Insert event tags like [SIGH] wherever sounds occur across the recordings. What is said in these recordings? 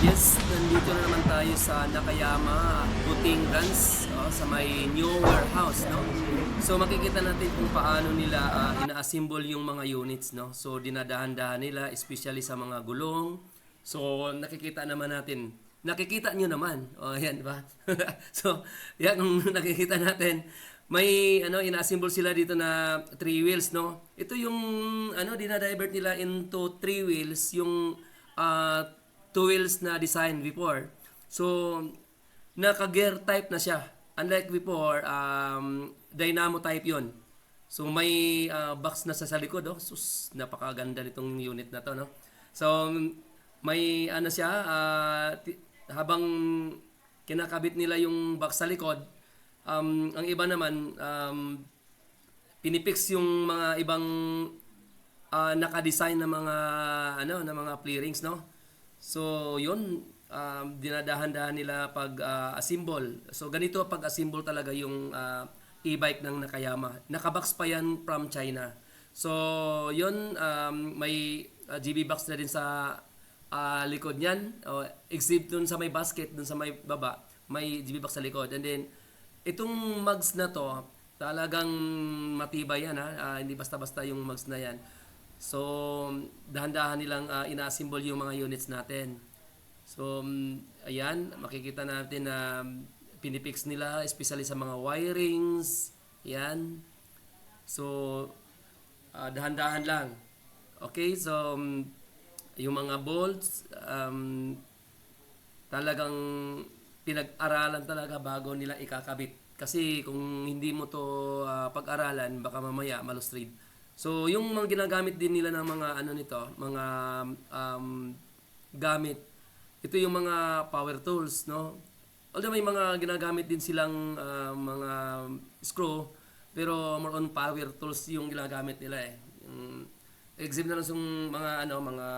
Yes, nandito na naman tayo sa Nakayama, Butingans, oh, sa may new warehouse, no? So makikita natin kung paano nila ah, ina-assemble yung mga units, no? So dinadahan-dahan nila, especially sa mga gulong. So nakikita naman natin, nakikita nyo naman, oh, yan, ba? [LAUGHS] so, yan kung [LAUGHS] nakikita natin, may ano ina-assemble sila dito na three wheels no ito yung ano dinadivert nila into three wheels yung ah, two wheels na design before. So naka gear type na siya. Unlike before um, dynamo type yon so may ah, box na sa, sa likod oh. Sus napakaganda nitong unit na to no? So may ano siya ti- habang kinakabit nila yung box sa likod um, ang iba naman um, pinipix yung mga ibang ah, naka-design na mga ano na mga play-rings no so yun um, dinadahan-dahan nila pag ah, assemble so ganito pag assemble talaga yung ah, e-bike ng Nakayama. Nakabox pa yan from China. So yun um, may ah, GB box na din sa ah, likod niyan. O exhibit dun sa may basket dun sa may baba. May GB box sa likod. And then itong mugs na to talagang matibay yan ha? Ah, hindi basta-basta yung mugs na yan so dahan-dahan nilang ah, ina-assemble yung mga units natin so mm, ayan makikita natin na pinipix nila especially sa mga wirings yan so ah, dahan-dahan lang okay so mm, yung mga bolts um, talagang pinag-aralan talaga bago nila ikakabit. Kasi kung hindi mo to ah, pag-aralan, baka mamaya malustrid. So, yung mga ginagamit din nila ng mga ano nito, mga um, gamit. Ito yung mga power tools, no? Although may mga ginagamit din silang ah, mga screw, pero more on power tools yung ginagamit nila eh. Yung, exhibit na lang yung mga ano, mga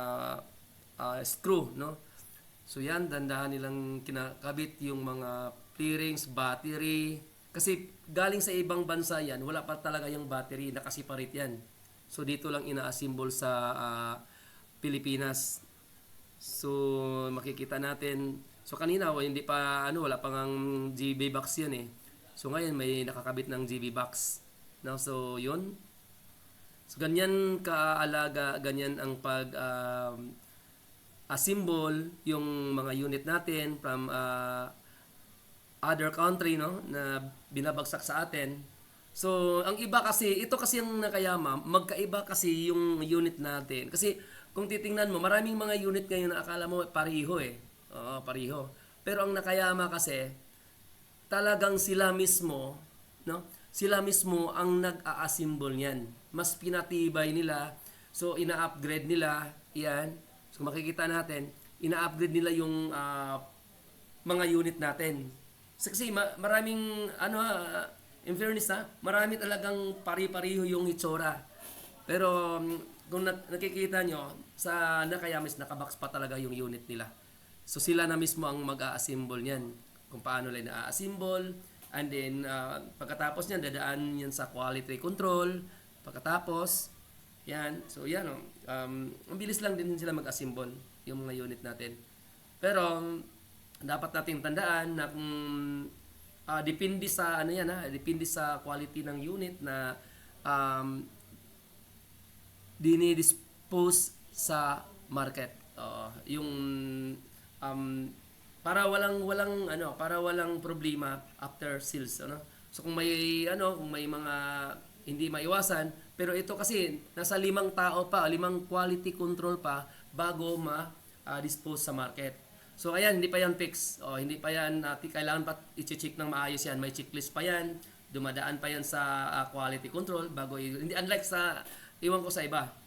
ah, screw, no? So yan, dandahan nilang kinakabit yung mga clearings, battery. Kasi galing sa ibang bansa yan, wala pa talaga yung battery, nakasiparate yan. So dito lang ina-assemble sa ah, Pilipinas. So makikita natin, so kanina hindi pa ano, wala pang ang GB box yan eh. So ngayon may nakakabit ng GB box. No, so yun. So ganyan kaalaga, ganyan ang pag um, assemble yung mga unit natin from uh, other country no na binabagsak sa atin. So, ang iba kasi, ito kasi yung nakayama, magkaiba kasi yung unit natin. Kasi kung titingnan mo, maraming mga unit ngayon na akala mo pariho eh. Oo, pariho. Pero ang nakayama kasi, talagang sila mismo, no? Sila mismo ang nag-a-assemble niyan. Mas pinatibay nila. So, ina-upgrade nila. Yan. So, makikita natin, ina-upgrade nila yung ah, mga unit natin. Kasi ma- maraming, ano ah, in fairness ha, marami talagang pari-pariho yung itsura. Pero mm, kung nak- nakikita nyo, sa Nakayamis, nakabox pa talaga yung unit nila. So sila na mismo ang mag-a-assemble niyan. Kung paano nila na-assemble. And then, ah, pagkatapos niyan, dadaan yan sa quality control. Pagkatapos, yan. So yan, oh. um, ang bilis lang din sila mag-assemble yung mga unit natin. Pero, dapat nating tandaan na kung ah, depende sa ano yan ha, depende sa quality ng unit na um, dinidispose sa market. Oo, yung um, para walang walang ano, para walang problema after sales, ano. So kung may ano, kung may mga hindi maiwasan, pero ito kasi nasa limang tao pa, limang quality control pa bago ma-dispose sa market. So ayan, hindi pa yan fix. O, hindi pa yan, natin kailangan pa i-check ng maayos yan. May checklist pa yan. Dumadaan pa yan sa ah, quality control bago i- hindi unlike sa iwan ko sa iba.